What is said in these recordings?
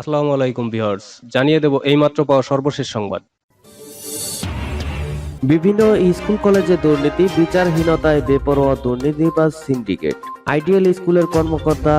আসসালামু আলাইকুম ভিউয়ার্স, জানিয়ে দেব এইমাত্র পাওয়া সর্বশেষ সংবাদ। বিভিন্ন স্কুল কলেজে দুর্নীতি, বিচারহীনতায় বেপরোয়া দুর্নীতিবাজ সিন্ডিকেট। আইডিয়াল স্কুলের কর্মকর্তা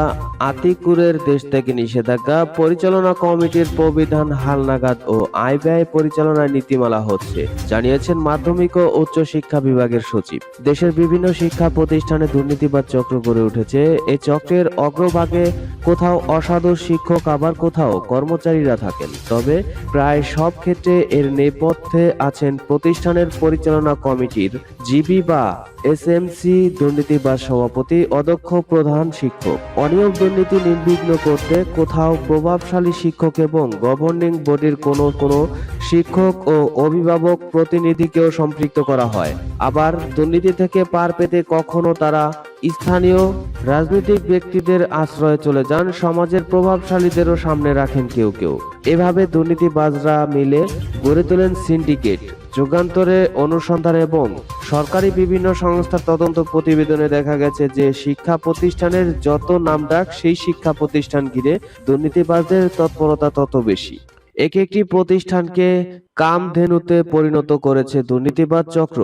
আতিকুরের দেশ থেকে নিষেধাজ্ঞা, পরিচালনা কমিটির প্রবিধান হালনাগাদ ও আয় ব্যয় পরিচালনায় নীতিমালা হচ্ছে, জানিয়েছেন মাধ্যমিক ও উচ্চ শিক্ষা বিভাগের সচিব। দেশের বিভিন্ন শিক্ষা প্রতিষ্ঠানে দুর্নীতিবাদ চক্র গড়ে উঠেছে এই চক্রের অগ্রভাগে কোথাও অসাধু শিক্ষক, আবার কোথাও কর্মচারীরা থাকেন। তবে প্রায় সব ক্ষেত্রে এর নেপথ্যে আছেন প্রতিষ্ঠানের পরিচালনা কমিটির জিবি বা এসএমসি দুর্নীতিবাজ সভাপতি, অধ্যক্ষ, প্রধান শিক্ষক। অনিয়ম দুর্নীতি নির্বিঘ্ন করতে কোথাও প্রভাবশালী শিক্ষক এবং গভর্নিং বডির কোনো কোনো শিক্ষক ও অভিভাবক প্রতিনিধিকেও সম্পৃক্ত করা হয়। আবার দুর্নীতি থেকে পার পেতে কখনো তারা স্থানীয় রাজনৈতিক ব্যক্তিদের আশ্রয়ে চলে যান, সমাজের প্রভাবশালীদেরও সামনে রাখেন কেউ কেউ। এভাবে দুর্নীতিবাজরা মিলে গড়ে তোলেন সিন্ডিকেট। যুগান্তরে অনুসন্ধান এবং সরকারি বিভিন্ন সংস্থার তদন্ত প্রতিবেদনে দেখা গেছে যে শিক্ষা প্রতিষ্ঠানের যত নাম ডাক, সেই শিক্ষা প্রতিষ্ঠান ঘিরে দুর্নীতিবাজদের তৎপরতা তত বেশি। এক একটি প্রতিষ্ঠানকে কামধেনুতে পরিণত করেছে দুর্নীতিবাদ চক্র।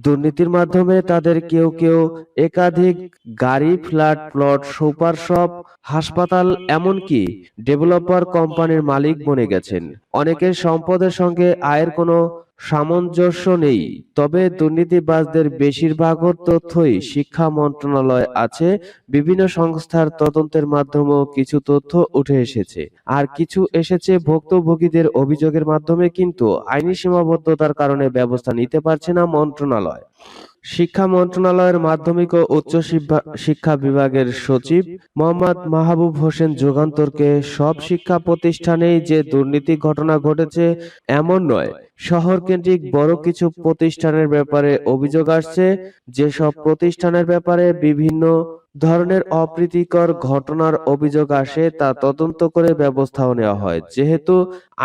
দুর্নীতির মাধ্যমে তাদের কেউ কেউ একাধিক গাড়ি, ফ্ল্যাট, প্লট সুপার শপ হাসপাতাল, এমনকি ডেভেলপার কোম্পানির মালিক বনে গেছেন। অনেকের সম্পদের সঙ্গে আয়ের কোনো সামঞ্জস্য নেই। তবে দুর্নীতিবাজদের বেশিরভাগের তথ্যই শিক্ষা মন্ত্রণালয় আছে। বিভিন্ন সংস্থার তদন্তের মাধ্যমেও কিছু তথ্য উঠে এসেছে। আর কিছু এসেছে ভুক্তভোগীদের অভিযোগের মাধ্যমে কিন্তু আইনি সীমাবদ্ধতার কারণে ব্যবস্থা নিতে পারছে না মন্ত্রণালয়। শিক্ষা মন্ত্রণালয়ের মাধ্যমিক ও উচ্চ শিক্ষা- বিভাগের সচিব মোহাম্মদ মাহবুব হোসেন যুগান্তরকে সব শিক্ষা প্রতিষ্ঠানেই যে দুর্নীতি ঘটনা ঘটেছে এমন নয় শহর কেন্দ্রিক বড় কিছু প্রতিষ্ঠানের ব্যাপারে অভিযোগ আসছে, যেসব প্রতিষ্ঠানের ব্যাপারে বিভিন্ন ধরনের অপ্রীতিকর ঘটনার অভিযোগ আসে তা তদন্ত করে ব্যবস্থাও নেওয়া হয়, যেহেতু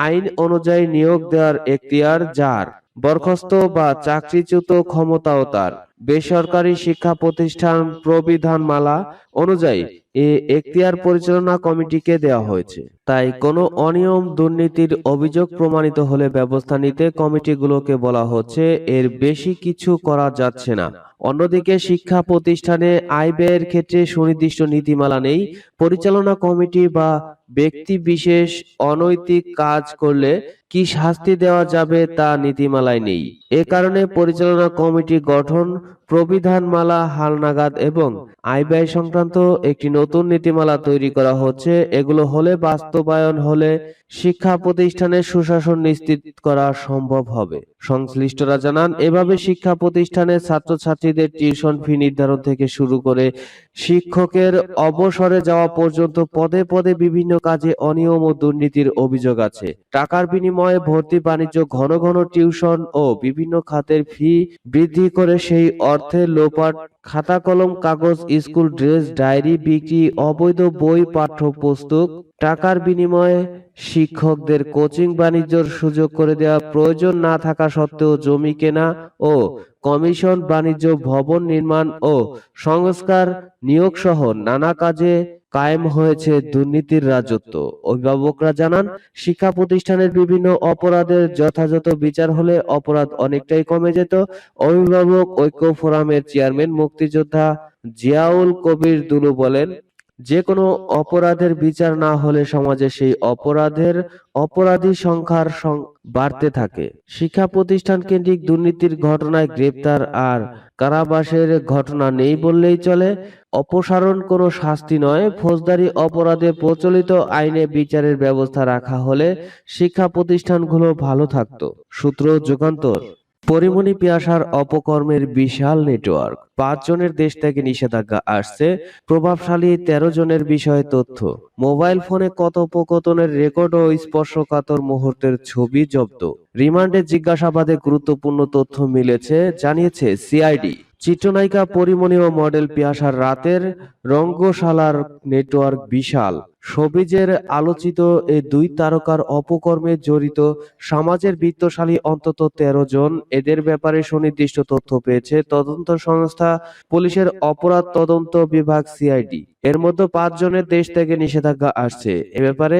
আইন অনুযায়ী নিয়োগ দেওয়ার এখতিয়ার যার বরখাস্ত বা চাকরিচ্যুত ক্ষমতাও তার। বেসরকারি শিক্ষা প্রতিষ্ঠান প্রবিধানমালা অনুযায়ী এ এখতিয়ার পরিচালনা কমিটিকে দেওয়া হয়েছে। তাই কোনো অনিয়ম দুর্নীতির অভিযোগ প্রমাণিত হলে ব্যবস্থা নিতে কমিটিগুলোকে বলা হচ্ছে এর বেশি কিছু করা যাচ্ছে না। অন্যদিকে শিক্ষা প্রতিষ্ঠানে আয় ব্যয়ের ক্ষেত্রে সুনির্দিষ্ট নীতিমালা নেই। পরিচালনা কমিটি বা ব্যক্তি বিশেষ অনৈতিক কাজ করলে কি শাস্তি দেওয়া যাবে তা নীতিমালায় নেই। এ কারণে পরিচালনা কমিটি গঠন, প্রবিধানমালা, হালনাগাদ এবং আয় ব্যয় সংক্রান্ত একটি নতুন নীতিমালা তৈরি করা হচ্ছে। এগুলো হলে বাস্তবায়ন হলে শিক্ষা প্রতিষ্ঠানের সুশাসন নিশ্চিত করা সম্ভব হবে। সংশ্লিষ্টরা জানান, এভাবে শিক্ষা প্রতিষ্ঠানের ছাত্রছাত্রীদের টিউশন ফি নির্ধারণ থেকে শুরু করে শিক্ষকের অবসরে যাওয়া পর্যন্ত পদে পদে বিভিন্ন কাজে অনিয়ম ও দুর্নীতির অভিযোগ আছে। টাকার বিনিময়ে ভর্তি বাণিজ্য ঘন ঘন টিউশন ও বিভিন্ন খাতের ফি বৃদ্ধি করে সেই অর্থে লোপাট খাতা কলম কাগজ, স্কুল ড্রেস, ডায়েরি বিক্রি, অবৈধ বই, পাঠ্যপুস্তক, টাকার বিনিময়ে শিক্ষকদের কোচিং বাণিজ্যর সুযোগ করে দেওয়া প্রয়োজন না থাকা সত্ত্বেও জমি কেনা ও কমিশন বাণিজ্য ভবন নির্মাণ ও সংস্কার নিয়োগ সহ নানা কাজে কায়েম হয়েছে দুর্নীতির রাজত্ব। অভিভাবকরা জানান, শিক্ষা প্রতিষ্ঠানের বিভিন্ন অপরাধের যথাযথ বিচার হলে অপরাধ অনেকটাই কমে যেত। অভিভাবক ঐক্য ফোরামের চেয়ারম্যান মুক্তিযোদ্ধা জিয়াউল কবির দুলু বলেন যে কোনো অপরাধের বিচার না হলে সমাজে সেই অপরাধের অপরাধী সংখ্যার বাড়তে থাকে। শিক্ষা প্রতিষ্ঠান কেন্দ্রিক দুর্নীতির ঘটনায় গ্রেপ্তার আর কারাবাসের ঘটনা নেই বললেই চলে। অপসারণ কোনো শাস্তি নয়। ফৌজদারি অপরাধে প্রচলিত আইনে বিচারের ব্যবস্থা রাখা হলে শিক্ষা প্রতিষ্ঠানগুলো ভালো থাকতো। সূত্র যুগান্তর। পরিমণি পিয়াসার অপকর্মের বিশাল নেটওয়ার্ক। পাঁচ জনের দেশ থেকে নিষেধাজ্ঞা আসছে, প্রভাবশালী তেরো জনের বিষয়ে তথ্য। মোবাইল ফোনে কথোপকথনের রেকর্ড ও স্পর্শকাতর মুহূর্তের ছবি জব্দ। রিমান্ডে জিজ্ঞাসাবাদে গুরুত্বপূর্ণ তথ্য মিলেছে, জানিয়েছে সিআইডি। চিত্রনায়িকা পরিমণি ও মডেল পিয়াসার রাতের রঙ্গশালার নেটওয়ার্ক বিশাল। সবিজের আলোচিত এই দুই তারকার অপকর্মে জড়িত সমাজের বিত্তশালী অন্তত তেরো জন। এদের ব্যাপারে সুনির্দিষ্ট তথ্য পেয়েছে তদন্ত সংস্থা পুলিশের অপরাধ তদন্ত বিভাগ সিআইডি। এর মধ্যে পাঁচ জনের দেশ থেকে নিষেধাজ্ঞা আসছে। এ ব্যাপারে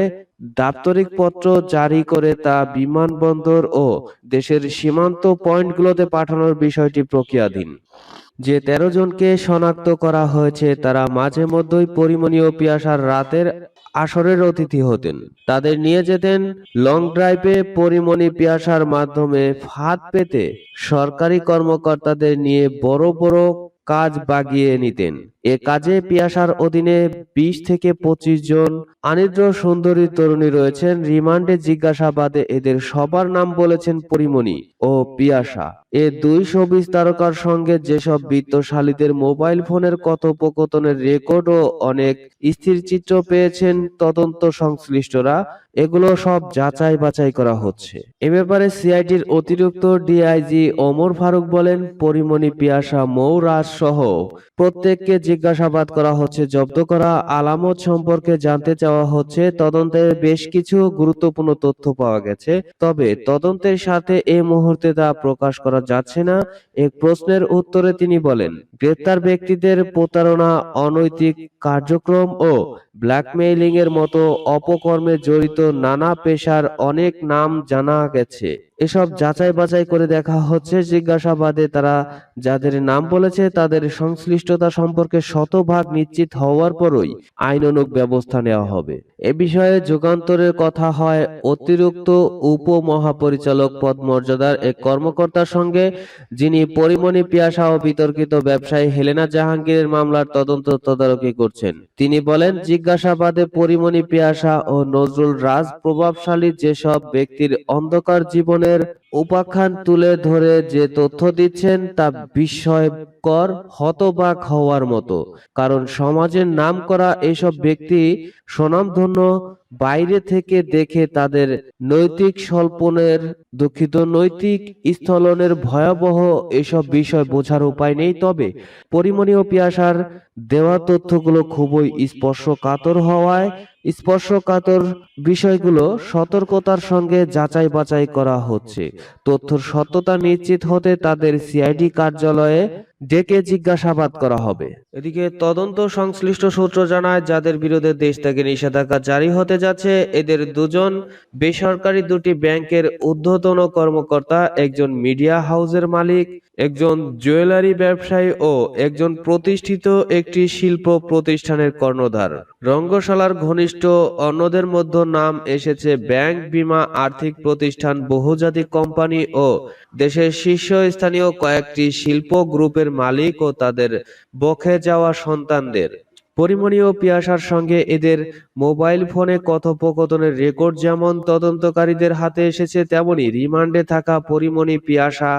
দাপ্তরিক পত্র জারি করে তা বিমানবন্দর ও দেশের সীমান্ত পয়েন্টগুলোতে পাঠানোর বিষয়টি প্রক্রিয়াধীন। যে তেরো জনকে শনাক্ত করা হয়েছে, তারা মাঝে মধ্যেই পরিমণীয় পিয়াসার রাতের আসরের অতিথি হতেন। তাদের নিয়ে যেতেন লং ড্রাইভে পরিমণি পিয়াসার মাধ্যমে ফাঁদ পেতে সরকারি কর্মকর্তাদের নিয়ে বড় বড় কাজ বাগিয়ে নিতেন। এ কাজে পিয়াসার অধীনে বিশ থেকে পঁচিশ জন আনিদ্র সুন্দরী তরুণী রয়েছেন। রিমান্ডে জিজ্ঞাসাবাদে এদের সবার নাম বলেছেন পরিমণি ও পিয়াসা। এ দুই শোবিজ তারকার সঙ্গে যেসব বিত্তশালীদের মোবাইল ফোনের কথোপকথনের রেকর্ড ও অনেক স্থির চিত্র পেয়েছেন তদন্ত সংশ্লিষ্টরা, এগুলো সব যাচাই বাছাই করা হচ্ছে। এ ব্যাপারে সিআইডির অতিরিক্ত ডিআইজি ওমর ফারুক বলেন, পরিমণি, পিয়াসা, মৌরাজ সহ প্রত্যেককে জিজ্ঞাসাবাদ করা হচ্ছে, জব্দ করা আলামত সম্পর্কে জানতে চাওয়া হচ্ছে, তদন্তের বেশ কিছু গুরুত্বপূর্ণ তথ্য পাওয়া গেছে, তবে তদন্তের সাথে এই মুহূর্তে তা প্রকাশ করা যাচ্ছে না। এক প্রশ্নের উত্তরে তিনি বলেন, গ্রেপ্তার ব্যক্তিদের প্রতারণা, অনৈতিক কার্যক্রম ও ব্ল্যাকমেইলিং এর মতো অপকর্মে জড়িত নানা পেশার অনেক নাম জানা গেছে। এসব যাচাই বাছাই করে দেখা হচ্ছে জিজ্ঞাসাবাদে তারা যাদের নাম বলেছে তাদের সংশ্লিষ্টতা সম্পর্কে শতভাগ নিশ্চিত হওয়ার পরই আইনানুগ ব্যবস্থা নেওয়া হবে। এ বিষয়ে যুগান্তরের কথা হয় অতিরিক্ত উপমহাপরিচালক পদ মর্যাদার এক কর্মকর্তার সঙ্গে যিনি পরিমণি পিয়াসা ও বিতর্কিত ব্যবসায়ী হেলেনা জাহাঙ্গীরের মামলার তদন্ত তদারকি করছেন। তিনি বলেন জিজ্ঞাসাবাদে পরিমণি পিয়াসা ও নজরুল রাজ প্রভাবশালী যেসব ব্যক্তির অন্ধকার জীবনের উপাখ্যান তুলে ধরে যে তথ্য দিচ্ছেন তা বিস্ময়কর, হতবাক হওয়ার মতো। কারণ সমাজের নাম করা এসব ব্যক্তি স্বনামধন্য, বাইরে থেকে দেখে তাদের নৈতিক স্বল্পনের, দুঃখিত নৈতিক স্থলনের ভয়াবহ এসব বিষয় বোঝার উপায় নেই। তবে পরিমণীয় পিয়াসার দেওয়া তথ্যগুলো খুবই স্পর্শকাতর হওয়ায় স্পর্শকাতর বিষয়গুলো সতর্কতার সঙ্গে যাচাই বাছাই করা হচ্ছে। তথ্যর সত্যতা নিশ্চিত হতে তাদের সিআইডি কার্যালয়ে ডেকে জিজ্ঞাসাবাদ করা হবে। এদিকে তদন্ত সংশ্লিষ্ট সূত্র জানায়, যাদের বিরুদ্ধে দেশ থেকে নিষেধাজ্ঞা জারি হতে যাচ্ছে, এদের দুজন বেসরকারি দুটি ব্যাংকের ঊর্ধ্বতন কর্মকর্তা, একজন মিডিয়া হাউসের মালিক, একজন জুয়েলারি ব্যবসায়ী ও একজন প্রতিষ্ঠিত একটি শিল্প প্রতিষ্ঠানের কর্ণধার। রঙ্গশালার ঘনিষ্ঠ অন্যদের মধ্যে নাম এসেছে ব্যাংক বীমা আর্থিক প্রতিষ্ঠান বহুজাতিক কোম্পানি ও দেশের শীর্ষস্থানীয় কয়েকটি শিল্প গ্রুপের মালিক ও তাদের বখে যাওয়া সন্তানদের। পরিমণি ও পিয়াসার সঙ্গে এদের মোবাইল ফোনে কথোপকথনের রেকর্ড যেমন তদন্তকারীদের হাতে এসেছে, তেমনি রিমান্ডে থাকা পরিমণি, পিয়াসা,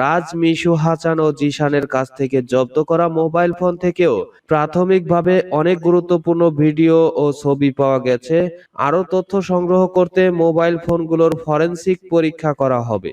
রাজ, মিশু, হাসান ও জিশানের কাছ থেকে জব্দ করা মোবাইল ফোন থেকেও প্রাথমিকভাবে অনেক গুরুত্বপূর্ণ ভিডিও ও ছবি পাওয়া গেছে। আরও তথ্য সংগ্রহ করতে মোবাইল ফোনগুলোর ফরেন্সিক পরীক্ষা করা হবে।